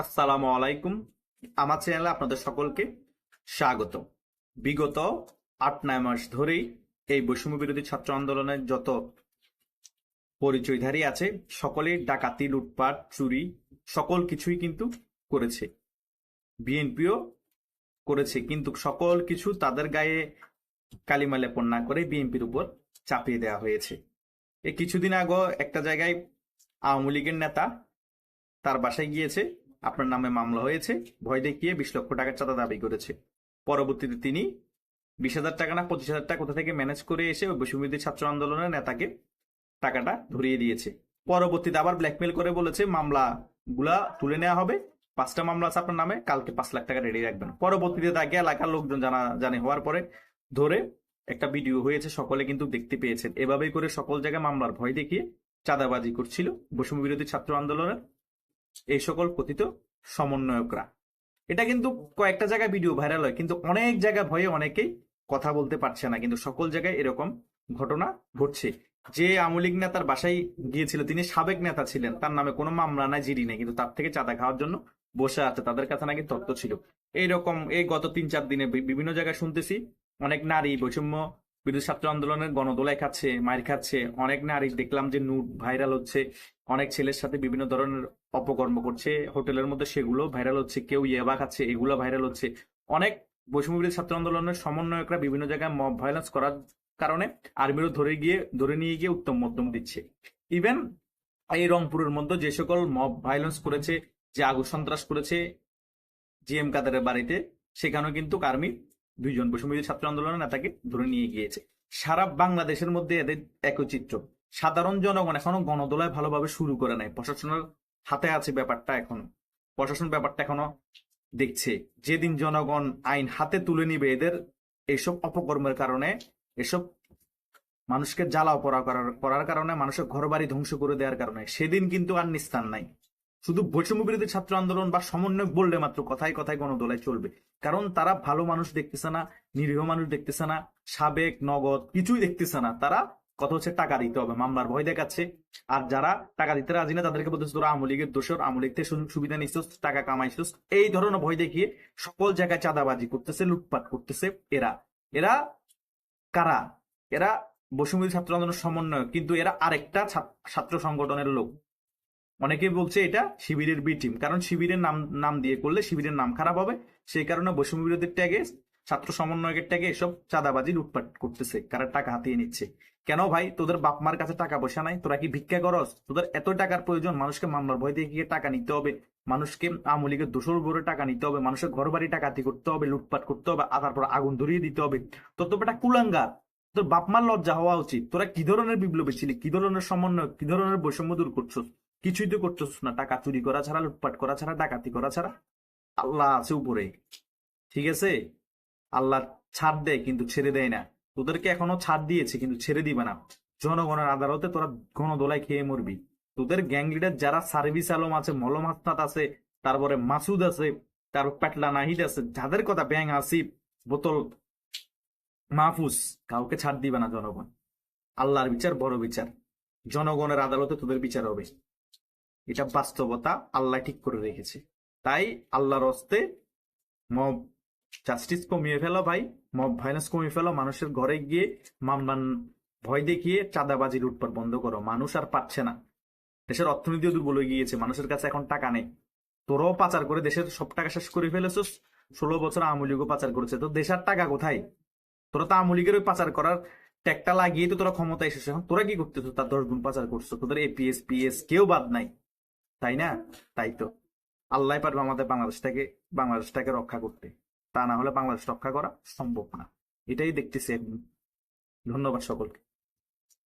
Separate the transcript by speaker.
Speaker 1: আসসালামু আলাইকুম। আমার চ্যানেলে আপনাদের সকলকে স্বাগত। বিগত আট, নয় মাস ধরেই এই বৈষম্য বিরোধী ছাত্র আন্দোলনের যত পরিচয়ধারী আছে সকলেই ডাকাতি, লুটপাট, চুরি, সকল কিছুই কিন্তু করেছে। বিএনপিও করেছে, কিন্তু সকল কিছু তাদের গায়ে কালিমা লেপন না করে বিএনপির উপর চাপিয়ে দেওয়া হয়েছে। এই কিছুদিন আগে একটা জায়গায় আওয়ামী লীগের নেতা তার বাসায় গিয়েছে আপনার নামে মামলা হয়েছে, ভয় দেখিয়ে বিশ লক্ষ টাকার চাঁদা দাবি করেছে। পরবর্তীতে তিনি বিশ হাজার টাকা না পঁচিশ হাজার টাকা কোথা থেকে ম্যানেজ করে এসে ওই বৈষম্যবিরোধী ছাত্র আন্দোলনের নেতাকে টাকাটা ধরিয়ে দিয়েছে। পরবর্তীতে আবার ব্ল্যাকমেল করে বলেছে মামলা গুলা তুলে নেওয়া হবে। পাঁচটা মামলা আছে আপনার নামে, কালকে পাঁচ লাখ টাকা রেডি রাখবেন। পরবর্তীতে তাকে এলাকার লোকজন জানা, জানে হওয়ার পরে ধরে একটা ভিডিও হয়েছে, সকলে কিন্তু দেখতে পেয়েছেন। এভাবেই করে সকল জায়গায় মামলার ভয় দেখিয়ে চাঁদাবাজি করছিল বৈষম্য বিরোধী ছাত্র আন্দোলনের। এই সকল কথিত সমন্বয়করা। এটা কিন্তু কয়েকটা জায়গায় ভিডিও ভাইরাল হয়, কিন্তু অনেক জায়গা ভয়ে অনেকেই কথা বলতে পারছে না, কিন্তু সকল জায়গায় এরকম ঘটনা ঘটছে। যে আওয়ামী লীগ নেতার বাসায় গিয়েছিল, তিনি সাবেক নেতা ছিলেন, তার নামে কোনো মামলা নাই, জিডি নেই, কিন্তু তার থেকে চাঁদা খাওয়ার জন্য বসে আছে, তাদের কাছে নাকি তত্ত্ব ছিল। এইরকম এই গত তিন চার দিনে বিভিন্ন জায়গায় শুনতেছি, অনেক নারী বৈষম্য বিরোধী ছাত্র আন্দোলনের গণদোলায় খাচ্ছে মায়ের খাচ্ছে, অনেক নারী দেখলাম যে নুট ভাইরাল হচ্ছে, অনেক ছেলের সাথে বিভিন্ন ধরনের অপকর্ম করছে, হোটেলের মধ্যে সেগুলো ভাইরাল হচ্ছে, কেউ ইয়েবা খাচ্ছে, এগুলো ভাইরাল হচ্ছে। অনেক বৈষম্য বিরোধী ছাত্র আন্দোলনের সমন্বয়করা বিভিন্ন জায়গায় মব ভাইলেন্স করার কারণে আর্মিরও ধরে গিয়ে, ধরে নিয়ে গিয়ে উত্তম মধ্যম দিচ্ছে। ইভেন এই রংপুরের মধ্যে যে সকল মব ভাইলেন্স করেছে, যে আগুন সন্ত্রাস করেছে জি এম কাদারের বাড়িতে, সেখানেও কিন্তু আর্মি দুইজন বৈষম্য ছাত্র আন্দোলনের নেতাকে ধরে নিয়ে গিয়েছে। সারা বাংলাদেশের মধ্যে এদের একই চিত্র। সাধারণ জনগণ এখনও গণদোলায় ভালোভাবে শুরু করে নাই। প্রশাসনের হাতে আছে ব্যাপারটা এখনও। প্রশাসন ব্যাপারটা এখনও দেখছে। যেদিন জনগণ আইন হাতে তুলে নিবে এদের এইসব অপকর্মের কারণে, এসব মানুষকে জ্বালাও পড়া করার করার কারণে, মানুষের ঘর বাড়ি ধ্বংস করে দেওয়ার কারণে, সেদিন কিন্তু আর নিস্তার নাই। শুধু বৈষম্য বিরোধী ছাত্র আন্দোলন বা সমন্বয় বললে মাত্র কথায় কথায় গণদোলায় চলবে। কারণ তারা ভালো মানুষ দেখতেছে না, নিরীহ মানুষ দেখতেছে না, সাবেক, নগদ, কিছুই দেখতেছে না। তারা কথা হচ্ছে টাকা দিতে হবে, মামলার ভয় দেখাচ্ছে। আর যারা টাকা দিতে রাজি না, তাদেরকে বলতেছে তোরা আওয়ামী লীগের দোষর, আওয়ামী লীগ থেকে সুবিধা নিচ্ছিস, টাকা কামাইছিস। এই ধরনের ভয় দেখিয়ে সকল জায়গায় চাঁদাবাজি করতেছে, লুটপাট করতেছে এরা। এরা কারা? এরা বসুমতী ছাত্র আন্দোলনের সমন্বয় কিন্তু এরা আরেকটা ছাত্র সংগঠনের লোক। অনেকেই বলছে এটা শিবিরের বি টিম কারণ শিবিরের নাম নাম দিয়ে করলে শিবিরের নাম খারাপ হবে। সেই কারণে বৈষম্য বিরোধীর ট্যাগে, ছাত্র সমন্বয়কের ট্যাগে এসব চাঁদাবাজি, লুটপাট করতেছে, কারা টাকা হাতিয়ে নিচ্ছে। কেন ভাই? তোদের বাপ মার কাছে টাকা পয়সা নাই? তোরা কি ভিক্ষা করস? তোদের এত টাকার প্রয়োজন, মানুষকে মামলার ভয় দিয়ে গিয়ে টাকা নিতে হবে। মানুষকে লীগের দোষর উপরে টাকা নিতে হবে। মানুষের ঘর বাড়ি টাকাতি করতে হবে, লুটপাট করতে হবে আর তারপর আগুন ধরিয়ে দিতে হবে। তোর তো বেটা কুলাঙ্গার। তোর বাপ মার লজ্জা হওয়া উচিত। তোরা কি ধরনের বিপ্লবী ছিলি? কি ধরনের সমন্বয় কি ধরনের বৈষম্য দূর করছস? কিছুই তো করছস না। টাকা চুরি করা ছাড়া, লুটপাট করা ছাড়া, ডাকাতি করা ছাড়া। আল্লাহ আছে উপরে। ঠিক আছে? আল্লাহ ছাড় দেয় কিন্তু ছেড়ে দেয় না। তোদেরকে এখনও ছাড় দিয়েছে, কিন্তু ছেড়ে দিবে না। জনগণের আদালতে তোরা গণদোলায় খেয়ে মরবি। তোদের গ্যাং লিডার যারা সার্ভিস আলম আছে, মলম হাসনাত আছে, তারপরে মাসুদ আছে তারপর পেটলা নাহিদ আছে, যাদের কথা ব্যাং আসিফ, বোতল মাহফুজ, কাউকে ছাড় দিবে না জনগণ। আল্লাহর বিচার বড় বিচার। জনগণের আদালতে তোদের বিচার হবে। এটা বাস্তবতা আল্লাহ ঠিক করে রেখেছে। তাই আল্লাহর হস্তে জাস্টিস কমিয়ে ফেলো ভাই, মব ভাইলেন্স কমিয়ে ফেলো, মানুষের ঘরে গিয়ে মামলান ভয় দেখিয়ে চাঁদাবাজি লুটপাট বন্ধ করো। মানুষ আর পাচ্ছে না। দেশের অর্থনীতিও দুর্বল হয়ে গিয়েছে, মানুষের কাছে এখন টাকা নেই। তোরাও পাচার করে দেশের সব টাকা শেষ করে ফেলেছিস, ষোলো বছর আওয়ামী লীগও পাচার করেছে। তো দেশের টাকা কোথায়? তোরা তো আওয়ামী লীগের ওই পাচার করার ট্যাগটা লাগিয়ে তো তোরা ক্ষমতা এসেছে এখন তোরা কি করতেছো? তার দশ গুণ পাচার করছ। তোদের এপিএস পিএস কেউ বাদ নাই। তাই না? তাই তো। আল্লাহ পারবে আমাদের বাংলাদেশটাকে বাংলাদেশটাকে রক্ষা করতে। তা না হলে বাংলাদেশ রক্ষা করা সম্ভব না। এটাই দেখতেছি এখন। ধন্যবাদ সকলকে।